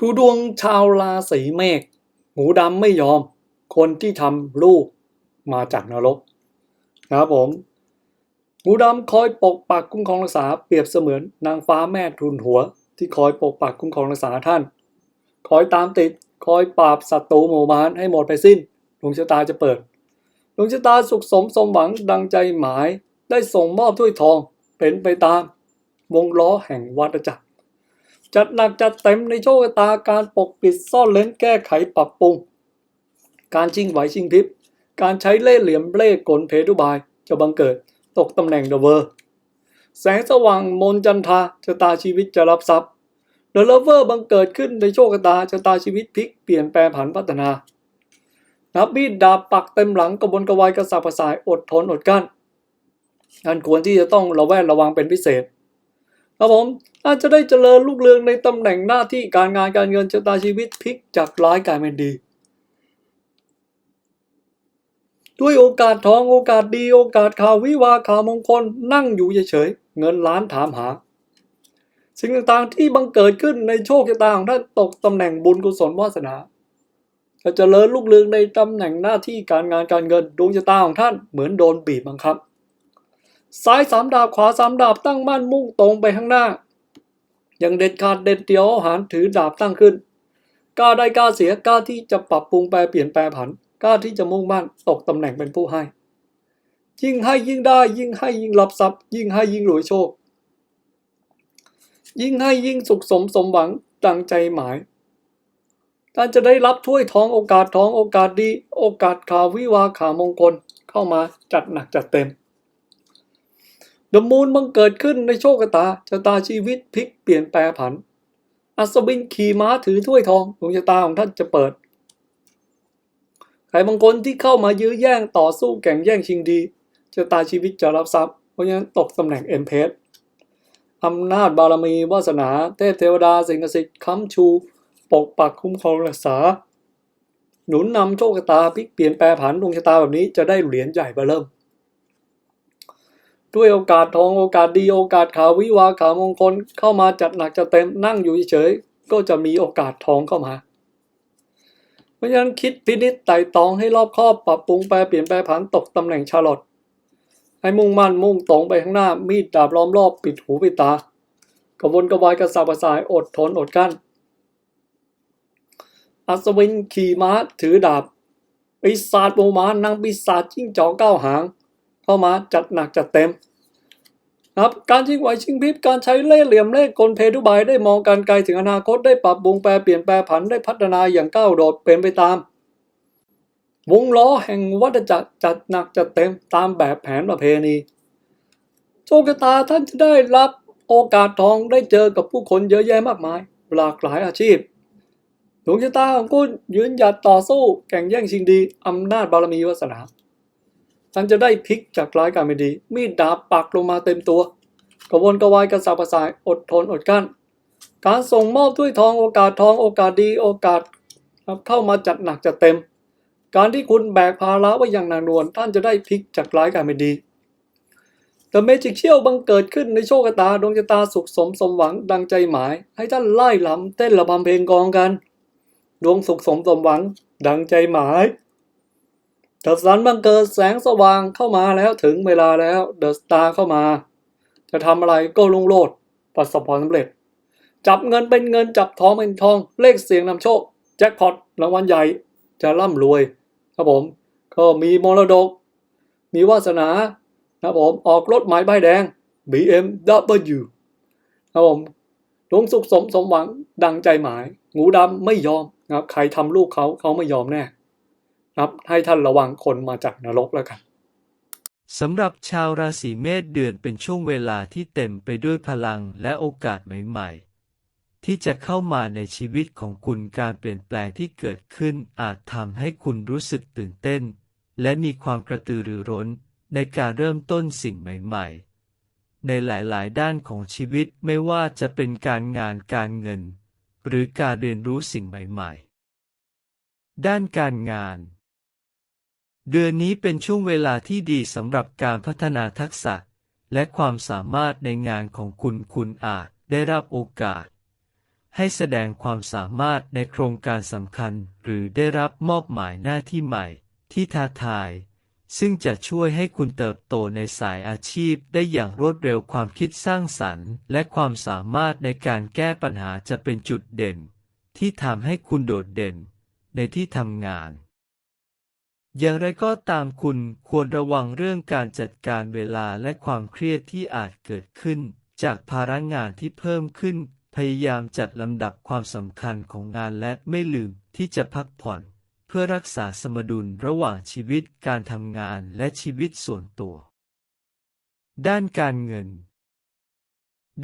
ดูดวงชาวราศีเมษหมูดำไม่ยอม คนที่ทำลูกมาจากนรกนะครับผมหมูดำคอยปกปักคุ้มครองรักษาเปรียบเสมือนนางฟ้าแม่ทุนหัว ที่คอยปกปักคุ้มครองรักษาท่าน คอยตามติดคอยปราบศัตรูหมู่มารให้หมดไปสิ้นดวงชะตาจะเปิดดวงชะตาสุขสมสมหวังดังใจหมายได้ส่งมอบถ้วยทองเป็นไปตามวงล้อแห่งวัฏจักร จัดหนักจัดเต็มในโชคตาการปกปิดซ่อนเล้นแก้ไขปรับปรุง การชิงไหวชิงพริบ การใช้เล่ห์เหลี่ยมเล่ห์กลเพทุบาย จะบังเกิดตกตำแหน่งเดอะเวอร์ แสงสว่างมนจันทาชะตาชีวิตจะรับทรัพย์เดอะเลเวอร์บังเกิดขึ้นในโชคตาชะตาชีวิตพลิกเปลี่ยนแปลผันพัฒนานับมีดดาบปักเต็มหลังกระบวนกระวายกระสับกระส่ายอดทนอดกั้นอันควรที่จะต้องระแวดระวังเป็นพิเศษ ครับผมอาจจะได้เจริญลูกเรืองในตำแหน่งหน้าที่การงานการเงินชะตาชีวิตพลิกจากร้ายกลายเป็นดี ด้วยโอกาสทองโอกาสดี โอกาสข่าววิวาข่าวมงคล นั่งอยู่เฉยๆเงินล้านถามหา สิ่งต่างๆที่บังเกิดขึ้นในโชคชะตาของท่านตกตำแหน่งบุญกุศลวาสนาจะเจริญลูกเรืองในตำแหน่งหน้าที่การงานการเงินดวงชะตาของท่านเหมือนโดนบีบบังคับ ซ้ายสามดาบขวาสามดาบตั้งมั่นมุ่งตรงไปข้างหน้า อย่างเด็ดขาดเด็ดเดียวหารถือดาบตั้งขึ้นกล้าได้กล้าเสียกล้าที่จะปรับปรุงแปลเปลี่ยนแปลผันกล้าที่จะมุ่งมั่นตกตำแหน่งเป็นผู้ให้ ยิ่งให้ยิ่งได้ยิ่งให้ยิ่งรับทรัพย์ยิ่งให้ยิ่งรวยโชค ยิ่งให้ยิ่งสุขสมสมหวังดังใจหมายท่านจะได้รับถ้วยทองโอกาสทองโอกาสดี โอกาสข่าววิวาข่าวมงคลเข้ามาจัดหนักจัดเต็ม เดอะมูนบังเกิดขึ้นในโชคชะตาชะตาชีวิตพลิกเปลี่ยนแปลผัน อัศวินขี่ม้าถือถ้วยทองดวงชะตาของท่านจะเปิด ใครบางคนที่เข้ามายื้อแย่งต่อสู้แข่งแย่งชิงดีชะตาชีวิตจะรับทรัพย์ เพราะฉะนั้นตกตำแหน่งเอ็มเพสอำนาจบารมีวาสนา เทพเทวดาสิ่งศักดิ์สิทธิ์ค้ำชู ปกปักคุ้มครองรักษา หนุนนำโชคชะตาพลิกเปลี่ยนแปลผันดวงชะตาแบบนี้จะได้เหรียญใหญ่มาเริ่ม ด้วยโอกาสทองโอกาสดีโอกาสข่าววิวาข่าวมงคลเข้ามาจัดหนักจัดเต็มนั่งอยู่เฉยก็จะมีโอกาสทองเข้ามา เพราะฉะนั้นคิดพินิจไต่ตองให้รอบคอบปรับปรุงแปลเปลี่ยนแปลผันตกตำแหน่งชาลอตให้มุ่งมั่นมุ่งตรงไปข้างหน้ามีดดาบล้อมรอบปิดหูปิดตากระวนกระวายกระสับกระส่ายอดทนอดกั้น อัศวินขี่ม้าถือดาบปีศาจโมมานนางปีศาจจิ้งจอกเก้าหาง เข้ามาจัดหนักจัดเต็มครับการชิงไหวชิงพริบการใช้เล่ห์เหลี่ยมเล่ห์กลเพทุบายได้มองการไกลถึงอนาคตได้ปรับปรุงแปลเปลี่ยนแปลผันได้พัฒนาอย่างก้าวโดดเป็นไปตาม วงล้อแห่งวัฏจักรจัดหนักจัดเต็มตามแบบแผนประเพณีโชคชะตาท่านจะได้รับโอกาสทองได้เจอกับผู้คนเยอะแยะมากมาย หลากหลายอาชีพดวงชะตาของคุณยืนหยัดต่อสู้แข่งแย่งชิงดีอำนาจบารมีวาสนา ท่านจะได้พลิกจากร้ายกลายเป็นดี มีดดาบปักลงมาเต็มตัว กระวนกระวายกระสับกระส่ายอดทนอดกั้น การส่งมอบถ้วยทองโอกาสทองโอกาสดีโอกาสเข้ามาจัดหนักจัดเต็ม การที่คุณแบกภาระไว้อย่างหนักหน่วงท่านจะได้พลิกจากร้ายกลายเป็นดีแต่เมจิกเชี่ยวบังเกิดขึ้นในโชคชะตาดวงชะตาสุขสมสมหวังดังใจหมาย ให้ท่านไล่ลำเต้นระบำเพลงกองกัน ดวงสุขสมสมหวัง ดังใจหมาย เดอสันบังเกิดแสงสว่างเข้ามาแล้วถึงเวลาแล้วเดอะสตาร์เข้ามา จะทำอะไรก็ลุงโลดประสบความสำเร็จ จับเงินเป็นเงินจับทองเป็นทอง เลขเสียงนำโชค แจ็คพอตรางวัลใหญ่จะร่ำรวย ครับผม ก็มีมรดก มีวาสนาครับผมออกรถหมายใบแดง BMW ครับผมดวงสุขสมสมหวังดังใจหมาย งูดำไม่ยอมนะครับใครทำลูกเขาเขาไม่ยอมแน่ ครับให้ท่านระวังคนมาจากนรกแล้วกันสำหรับชาวราศีเมษเดือนเป็นช่วงเวลาที่เต็มไปด้วยพลังและโอกาสใหม่ ๆ ที่จะเข้ามาในชีวิตของคุณการเปลี่ยนแปลงที่เกิดขึ้นอาจทำให้คุณรู้สึกตื่นเต้น และมีความกระตือรือร้นในการเริ่มต้นสิ่งใหม่ ๆ ในหลายๆ ด้านของชีวิตไม่ว่าจะเป็นการงานการเงิน หรือการเรียนรู้สิ่งใหม่ ๆ ด้านการงาน เดือนนี้เป็นช่วงเวลาที่ดีสำหรับการพัฒนาทักษะ และความสามารถในงานของคุณคุณอาจได้รับโอกาส ให้แสดงความสามารถในโครงการสำคัญหรือได้รับมอบหมายหน้าที่ใหม่ ที่ท้าทาย ซึ่งจะช่วยให้คุณเติบโตในสายอาชีพได้อย่างรวดเร็วความคิดสร้างสรรค์ และความสามารถในการแก้ปัญหาจะเป็นจุดเด่น ที่ทำให้คุณโดดเด่น ในที่ทำงาน อย่างไรก็ตามคุณควรระวังเรื่องการจัดการเวลาและความเครียดที่อาจเกิดขึ้น จากภาระงานที่เพิ่มขึ้น พยายามจัดลำดับความสำคัญของงานและไม่ลืมที่จะพักผ่อน เพื่อรักษาสมดุลระหว่างชีวิตการทำงานและชีวิตส่วนตัว ด้านการเงิน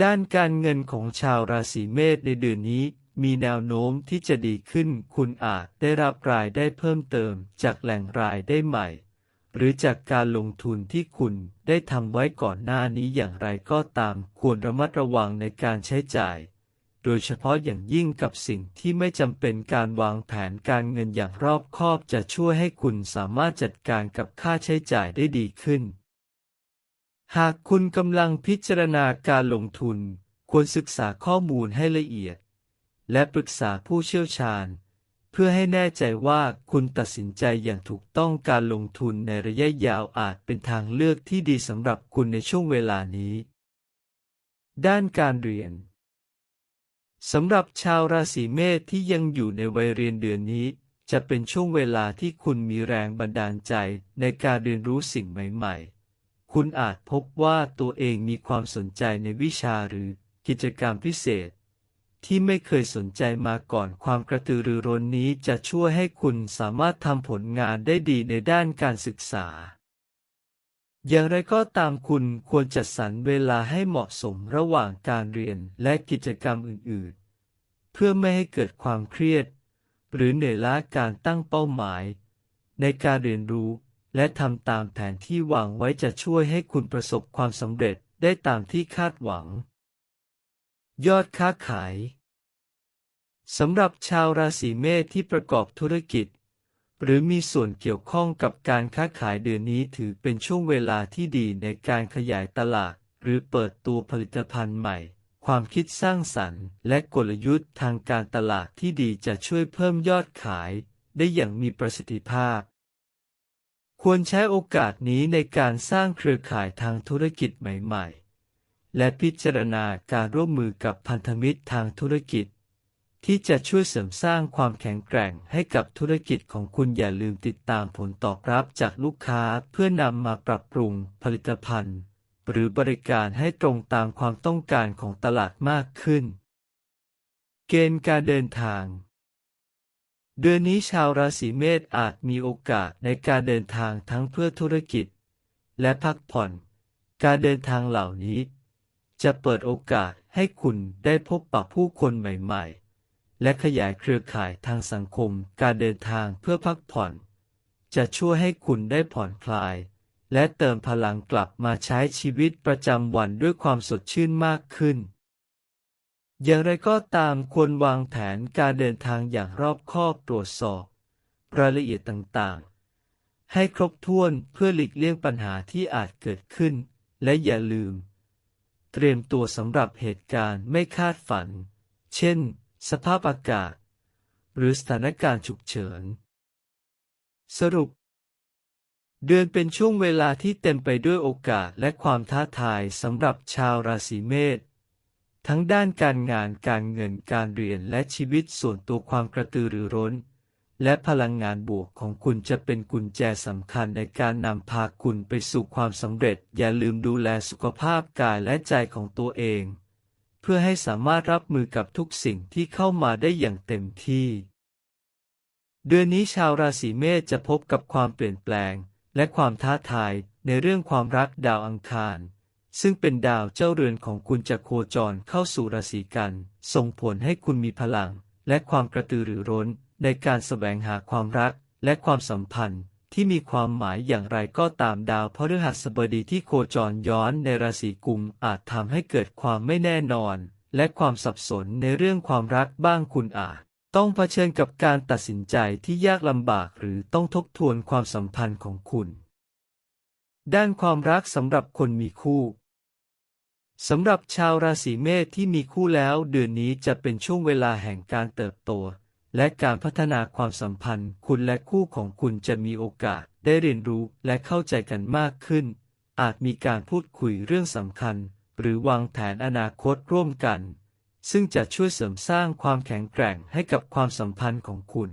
ด้านการเงินของชาวราศีเมษในเดือนนี้ มีแนวโน้มที่จะดีขึ้น คุณอาจได้รับรายได้เพิ่มเติมจากแหล่งรายได้ใหม่ หรือจากการลงทุนที่คุณได้ทำไว้ก่อนหน้านี้อย่างไรก็ตาม ควรระมัดระวังในการใช้จ่าย โดยเฉพาะอย่างยิ่งกับสิ่งที่ไม่จำเป็นการวางแผนการเงินอย่างรอบคอบจะช่วยให้คุณสามารถจัดการกับค่าใช้จ่ายได้ดีขึ้น หากคุณกำลังพิจารณาการลงทุนควรศึกษาข้อมูลให้ละเอียด และปรึกษาผู้เชี่ยวชาญ เพื่อให้แน่ใจว่าคุณตัดสินใจอย่างถูกต้องการลงทุนในระยะยาวอาจเป็นทางเลือกที่ดีสำหรับคุณในช่วงเวลานี้ ด้านการเรียนสำหรับชาวราศีเมษที่ยังอยู่ในวัยเรียนเดือนนี้ จะเป็นช่วงเวลาที่คุณมีแรงบันดาลใจในการเรียนรู้สิ่งใหม่ ๆ คุณอาจพบว่าตัวเองมีความสนใจในวิชาหรือกิจกรรมพิเศษ ที่ไม่เคยสนใจมาก่อนความกระตือรือร้นนี้จะช่วยให้คุณสามารถทำผลงานได้ดีในด้านการศึกษา อย่างไรก็ตามคุณควรจัดสรรเวลาให้เหมาะสมระหว่างการเรียนและกิจกรรมอื่นๆ เพื่อไม่ให้เกิดความเครียด หรือเหนื่อยล้าการตั้งเป้าหมาย ในการเรียนรู้และทำตามแผนที่วางไว้จะช่วยให้คุณประสบความสำเร็จได้ตามที่คาดหวัง ยอดค้าขายสำหรับชาวราศีเมษที่ประกอบธุรกิจ หรือมีส่วนเกี่ยวข้องกับการค้าขายเดือนนี้ถือเป็นช่วงเวลาที่ดีในการขยายตลาด หรือเปิดตัวผลิตภัณฑ์ใหม่ ความคิดสร้างสรรค์ และกลยุทธ์ทางการตลาดที่ดีจะช่วยเพิ่มยอดขาย ได้อย่างมีประสิทธิภาพ ควรใช้โอกาสนี้ในการสร้างเครือข่ายทางธุรกิจใหม่ ๆ และพิจารณาการร่วมมือกับพันธมิตรทางธุรกิจ ที่จะช่วยเสริมสร้างความแข็งแกร่งให้กับธุรกิจของคุณอย่าลืมติดตามผลตอบรับจากลูกค้าเพื่อนำมาปรับปรุงผลิตภัณฑ์ หรือบริการให้ตรงตามความต้องการของตลาดมากขึ้น เกณฑ์การเดินทางเดือนนี้ชาวราศีเมษอาจมีโอกาสในการเดินทางทั้งเพื่อธุรกิจ และพักผ่อน การเดินทางเหล่านี้ จะเปิดโอกาสให้คุณได้พบปะผู้คนใหม่ ๆ และขยายเครือข่ายทางสังคมการเดินทางเพื่อพักผ่อน จะช่วยให้คุณได้ผ่อนคลาย และเติมพลังกลับมาใช้ชีวิตประจำวันด้วยความสดชื่นมากขึ้น อย่างไรก็ตามควรวางแผนการเดินทางอย่างรอบคอบตรวจสอบ รายละเอียดต่างๆ ให้ครบถ้วนเพื่อหลีกเลี่ยงปัญหาที่อาจเกิดขึ้น และอย่าลืม เตรียมตัวสำหรับเหตุการณ์ไม่คาดฝัน เช่น สภาพอากาศ หรือสถานการณ์ฉุกเฉิน สรุป เดือนเป็นช่วงเวลาที่เต็มไปด้วยโอกาสและความท้าทายสำหรับชาวราศีเมษทั้งด้านการงานการเงินการเรียนและชีวิตส่วนตัวความกระตือรือร้น และพลังงานบวกของคุณจะเป็นกุญแจสำคัญในการนำพาคุณไปสู่ความสำเร็จ อย่าลืมดูแลสุขภาพกายและใจของตัวเอง เพื่อให้สามารถรับมือกับทุกสิ่งที่เข้ามาได้อย่างเต็มที่ เดือนนี้ชาวราศีเมษจะพบกับความเปลี่ยนแปลง และความท้าทายในเรื่องความรักดาวอังคาร ซึ่งเป็นดาวเจ้าเรือนของคุณจะโคจรเข้าสู่ราศีกัน ส่งผลให้คุณมีพลัง และความกระตือรือร้น ในการแสวงหาความรักและความสัมพันธ์ที่มีความหมายอย่างไรก็ตามดาวพฤหัสบดีที่โคจรย้อนในราศีกุมอาจทำให้เกิดความไม่แน่นอน และความสับสนในเรื่องความรักบ้างคุณอาจ ต้องเผชิญกับการตัดสินใจที่ยากลำบากหรือต้องทบทวนความสัมพันธ์ของคุณ ด้านความรักสำหรับคนมีคู่สำหรับชาวราศีเมษที่มีคู่แล้วเดือนนี้จะเป็นช่วงเวลาแห่งการเติบโต และการพัฒนาความสัมพันธ์ คุณและคู่ของคุณจะมีโอกาสได้เรียนรู้และเข้าใจกันมากขึ้น อาจมีการพูดคุยเรื่องสำคัญ หรือวางแผนอนาคตร่วมกัน ซึ่งจะช่วยเสริมสร้างความแข็งแกร่งให้กับความสัมพันธ์ของคุณ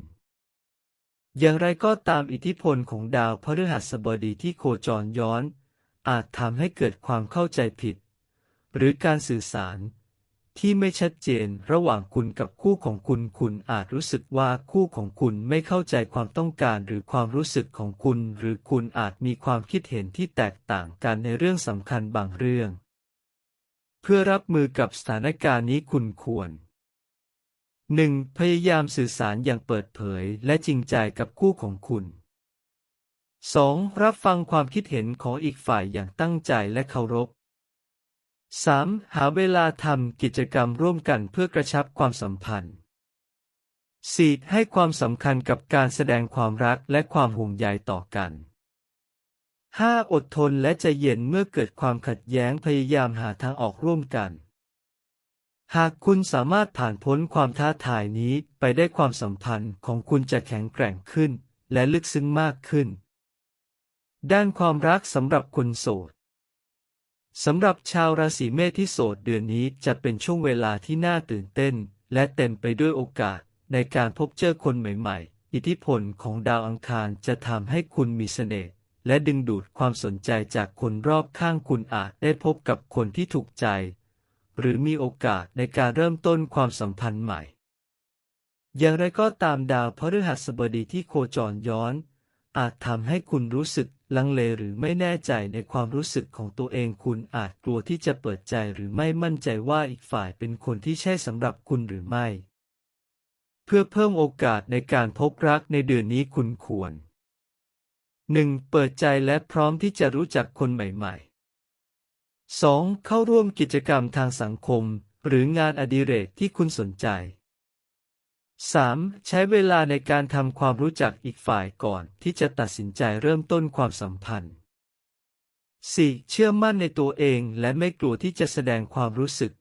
อย่างไรก็ตามอิทธิพลของดาวพฤหัสบดีที่โคจรย้อน อาจทำให้เกิดความเข้าใจผิด หรือการสื่อสาร ที่ไม่ชัดเจนระหว่างคุณกับคู่ของคุณ คุณอาจรู้สึกว่าคู่ของคุณไม่เข้าใจความต้องการหรือความรู้สึกของคุณ หรือคุณอาจมีความคิดเห็นที่แตกต่างกันในเรื่องสำคัญบางเรื่อง เพื่อรับมือกับสถานการณ์นี้คุณควร 1. พยายามสื่อสารอย่างเปิดเผยและจริงใจกับคู่ของคุณ 2. รับฟังความคิดเห็นของอีกฝ่ายอย่างตั้งใจและเคารพ 3. หาเวลาทำกิจกรรมร่วมกันเพื่อกระชับความสัมพันธ์ 4. ให้ความสำคัญกับการแสดงความรักและความห่วงใยต่อกัน 5. อดทนและใจเย็นเมื่อเกิดความขัดแย้งพยายามหาทางออกร่วมกัน หากคุณสามารถผ่านพ้นความท้าทายนี้ไปได้ความสัมพันธ์ของคุณจะแข็งแกร่งขึ้น และลึกซึ้งมากขึ้น ด้านความรักสำหรับคนโสด สำหรับชาวราศีเมษที่โสดเดือนนี้จะเป็นช่วงเวลาที่น่าตื่นเต้น และเต็มไปด้วยโอกาสในการพบเจอคนใหม่ๆ อิทธิพลของดาวอังคารจะทำให้คุณมีเสน่ห์และดึงดูดความสนใจจากคนรอบข้างคุณอาจได้พบกับคนที่ถูกใจ หรือมีโอกาสในการเริ่มต้นความสัมพันธ์ใหม่ อย่างไรก็ตามดาวพฤหัสบดีที่โคจรย้อน อาจทำให้คุณรู้สึกลังเลหรือไม่แน่ใจในความรู้สึกของตัวเอง คุณอาจกลัวที่จะเปิดใจหรือไม่มั่นใจว่าอีกฝ่ายเป็นคนที่ใช่สำหรับคุณหรือไม่ เพื่อเพิ่มโอกาสในการพบรักในเดือนนี้คุณควร 1. เปิดใจและพร้อมที่จะรู้จักคนใหม่ ๆ 2. เข้าร่วมกิจกรรมทางสังคม หรืองานอดิเรกที่คุณสนใจ 3. ใช้เวลาในการทำความรู้จักอีกฝ่ายก่อนที่จะตัดสินใจเริ่มต้นความสัมพันธ์ 4. เชื่อมั่นในตัวเองและไม่กลัวที่จะแสดงความรู้สึก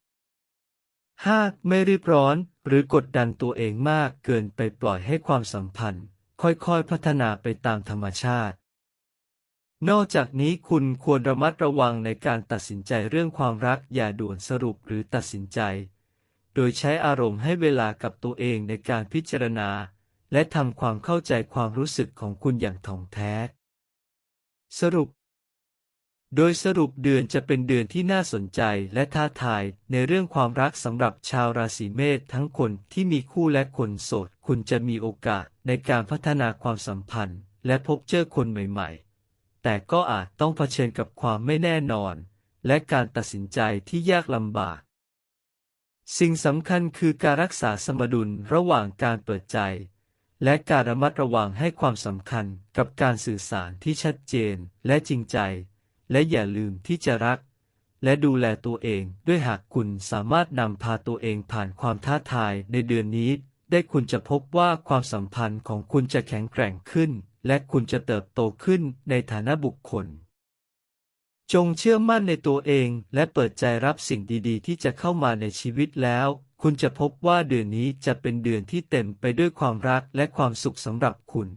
5. ไม่รีบร้อนหรือกดดันตัวเองมากเกินไปปล่อยให้ความสัมพันธ์ ค่อยๆ พัฒนาไปตามธรรมชาติ นอกจากนี้คุณควรระมัดระวังในการตัดสินใจเรื่องความรักอย่าด่วนสรุปหรือตัดสินใจ โดยใช้อารมณ์ให้เวลากับตัวเองในการพิจารณา และทำความเข้าใจความรู้สึกของคุณอย่างถ่องแท้ สรุป โดยสรุปเดือนจะเป็นเดือนที่น่าสนใจและท้าทายในเรื่องความรักสำหรับชาวราศีเมษทั้งคนที่มีคู่และคนโสด คุณจะมีโอกาสในการพัฒนาความสัมพันธ์ และพบเจอคนใหม่ๆ แต่ก็อาจต้องเผชิญกับความไม่แน่นอน และการตัดสินใจที่ยากลำบาก สิ่งสำคัญคือการรักษาสมดุลระหว่างการเปิดใจ และการระมัดระวังให้ความสำคัญกับการสื่อสารที่ชัดเจนและจริงใจ และอย่าลืมที่จะรัก และดูแลตัวเองด้วยหากคุณสามารถนำพาตัวเองผ่านความท้าทายในเดือนนี้ ได้คุณจะพบว่าความสัมพันธ์ของคุณจะแข็งแกร่งขึ้น และคุณจะเติบโตขึ้นในฐานะบุคคล จงเชื่อมั่นในตัวเองและเปิดใจรับสิ่งดีๆ ที่จะเข้ามาในชีวิตแล้ว คุณจะพบว่าเดือนนี้จะเป็นเดือนที่เต็มไปด้วยความรักและความสุขสำหรับคุณ